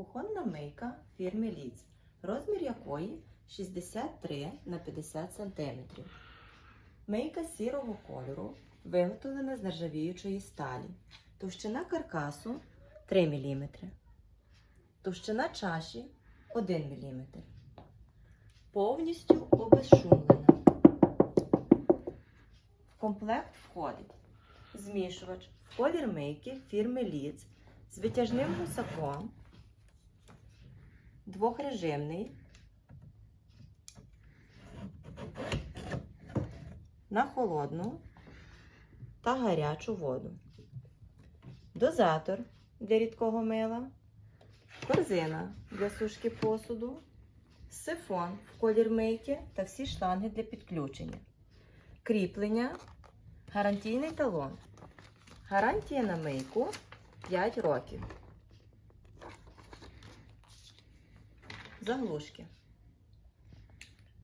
Кухонна мийка фірми Ліц, розмір якої 63 на 50 см. Мийка сірого кольору виготовлена з нержавіючої сталі. Товщина каркасу 3 мм. Товщина чаші 1 мм. Повністю обезшумлена. В комплект входить змішувач в колір мийки фірми Ліц з витяжним гусаком, двохрежимний, на холодну та гарячу воду, дозатор для рідкого мила, корзина для сушки посуду, сифон в колір мийки та всі шланги для підключення, кріплення, гарантійний талон. Гарантія на мийку 5 років. Заглушки.